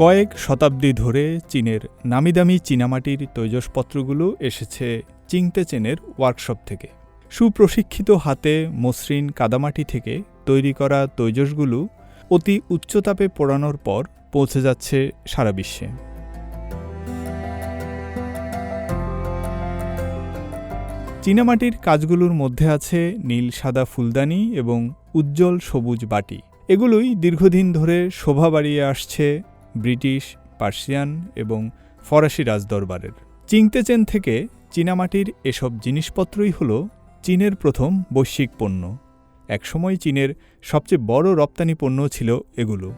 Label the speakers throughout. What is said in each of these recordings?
Speaker 1: কয়েক শতাব্দী ধরে চীনের নামিদামি চীনামাটির তৈজসপত্রগুলো এসেছে চিংতে চেনের ওয়ার্কশপ থেকে। সুপ্রশিক্ষিত হাতে মসৃণ কাদামাটি থেকে তৈরি করা তৈজসগুলো অতি উচ্চতাপে পোড়ানোর পর পৌঁছে যাচ্ছে সারা বিশ্বে। চীনামাটির কাজগুলোর মধ্যে আছে নীল সাদা ফুলদানি এবং উজ্জ্বল সবুজ বাটি। এগুলোই দীর্ঘদিন ধরে শোভা বাড়িয়ে আসছে ব্রিটিশ, পার্সিয়ান এবং ফরাসি রাজদরবারের। চিংতেচেন থেকে চীনামাটির এসব জিনিসপত্রই হল চীনের প্রথম বৈশ্বিক পণ্য। একসময় চীনের সবচেয়ে বড় রপ্তানি পণ্য ছিল এগুলো।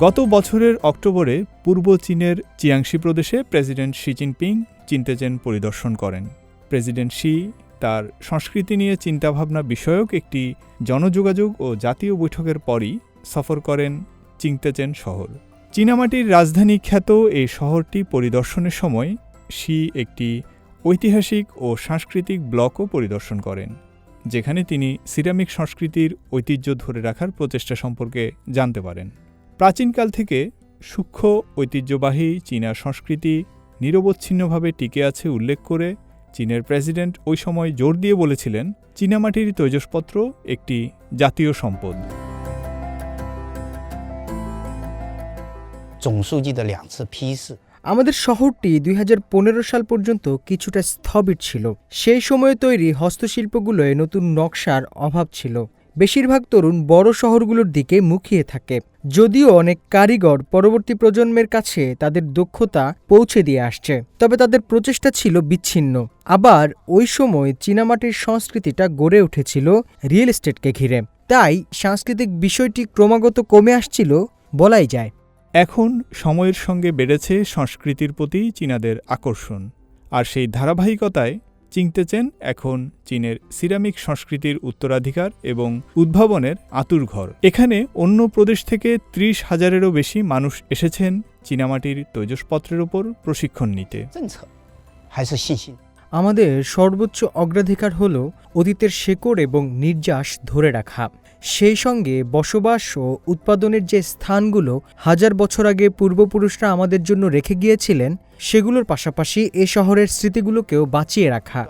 Speaker 1: গত বছরের অক্টোবরে পূর্ব চীনের চিয়াংশি প্রদেশে প্রেসিডেন্ট শি জিনপিং চিনতেচেন পরিদর্শন করেন। প্রেসিডেন্ট শি তার সংস্কৃতি নিয়ে চিন্তাভাবনা বিষয়ক একটি জনযোগাযোগ ও জাতীয় বৈঠকের পরই সফর করেন চিংতেচেন শহর। চীনামাটির রাজধানী খ্যাত এই শহরটি পরিদর্শনের সময় শি একটি ঐতিহাসিক ও সাংস্কৃতিক ব্লকও পরিদর্শন করেন, যেখানে তিনি সিরামিক সংস্কৃতির ঐতিহ্য ধরে রাখার প্রচেষ্টা সম্পর্কে জানতে পারেন। প্রাচীনকাল থেকে সূক্ষ্ম ঐতিহ্যবাহী চীনা সংস্কৃতি নিরবচ্ছিন্নভাবে টিকে আছে উল্লেখ করে চীনের প্রেসিডেন্ট ওই সময় জোর দিয়ে বলেছিলেন চীনামাটির তৈজসপত্র একটি জাতীয় সম্পদ
Speaker 2: 总书记的两次批示，
Speaker 3: আমাদের শহরটি দুই সাল পর্যন্ত কিছুটা স্থবির ছিল সেই সময়ে তৈরি হস্তশিল্পগুলোয় নতুন নকশার অভাব ছিল বেশিরভাগ তরুণ বড় শহরগুলোর দিকে মুখিয়ে থাকে যদিও অনেক কারিগর পরবর্তী প্রজন্মের কাছে তাদের দক্ষতা পৌঁছে দিয়ে আসছে, তবে তাদের প্রচেষ্টা ছিল বিচ্ছিন্ন। আবার ওই সময় চীনামাটির সংস্কৃতিটা গড়ে উঠেছিল রিয়েল এস্টেটকে ঘিরে। তাই সাংস্কৃতিক বিষয়টি ক্রমাগত কমে আসছিল বলাই যায়।
Speaker 1: এখন সময়ের সঙ্গে বেড়েছে সংস্কৃতির প্রতি চীনাদের আকর্ষণ, আর সেই ধারাবাহিকতায় চিনতে চেন এখন চীনের সিরামিক সংস্কৃতির উত্তরাধিকার এবং উদ্ভাবনের আতুরঘর এখানে অন্য প্রদেশ থেকে ত্রিশ হাজারেরও বেশি মানুষ এসেছেন চীনামাটির তৈজসপত্রের ওপর প্রশিক্ষণ নিতে।
Speaker 3: আমাদের সর্বোচ্চ অগ্রাধিকার হল অতীতের শেকড় এবং নির্যাস ধরে রাখা। সেই সঙ্গে বসবাস ও উৎপাদনের যে স্থানগুলো হাজার বছর আগে পূর্বপুরুষরা আমাদের জন্য রেখে গিয়েছিলেন, সেগুলোর পাশাপাশি এ শহরের স্মৃতিগুলোকেও বাঁচিয়ে রাখা।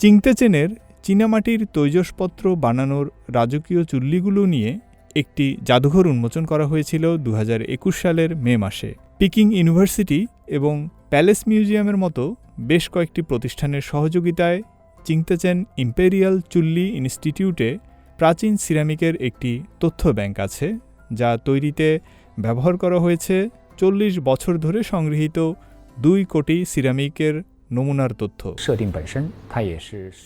Speaker 1: চিংতেচেনের চীনামাটির তৈজসপত্র বানানোর রাজকীয় চুল্লিগুলো নিয়ে একটি জাদুঘর উন্মোচন করা হয়েছিল দু হাজার একুশ সালের মে মাসে। পিকিং ইউনিভার্সিটি এবং প্যালেস মিউজিয়ামের মতো বেশ কয়েকটি প্রতিষ্ঠানের সহযোগিতায় চিংতেচেন ইম্পেরিয়াল চুল্লি ইনস্টিটিউটে প্রাচীন সিরামিকের একটি তথ্য ব্যাংক আছে, যা তৈরিতে ব্যবহার করা হয়েছে চল্লিশ বছর ধরে সংগৃহীত দুই কোটি সিরামিকের নমুনার তথ্য।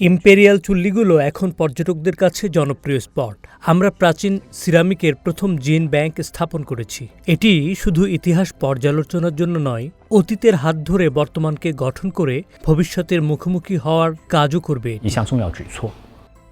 Speaker 4: ইম্পেরিয়াল চুল্লিগুলো এখন পর্যটকদের কাছে জনপ্রিয় স্পট। আমরা প্রাচীন সিরামিকের প্রথম জিন ব্যাংক স্থাপন করেছি। এটি শুধু ইতিহাস পর্যালোচনার জন্য নয় অতীতের হাত ধরে বর্তমানকে গঠন করে ভবিষ্যতের মুখোমুখি হওয়ার কাজও করবে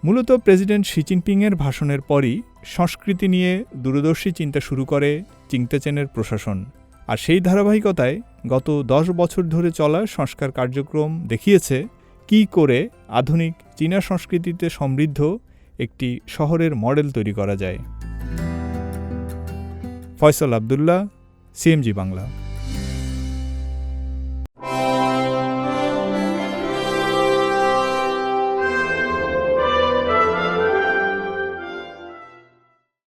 Speaker 1: মূলত প্রেসিডেন্ট শি জিনপিংয়ের ভাষণের পরই সংস্কৃতি নিয়ে দূরদর্শী চিন্তা শুরু করে চিংতেচেনের প্রশাসন। আর সেই ধারাবাহিকতায় গত দশ বছর ধরে চলা সংস্কার কার্যক্রম দেখিয়েছে কি করে আধুনিক চীনা সংস্কৃতিতে সমৃদ্ধ একটি শহরের মডেল তৈরি করা যায়। ফয়সল আবদুল্লাহ, সিএমজি বাংলা।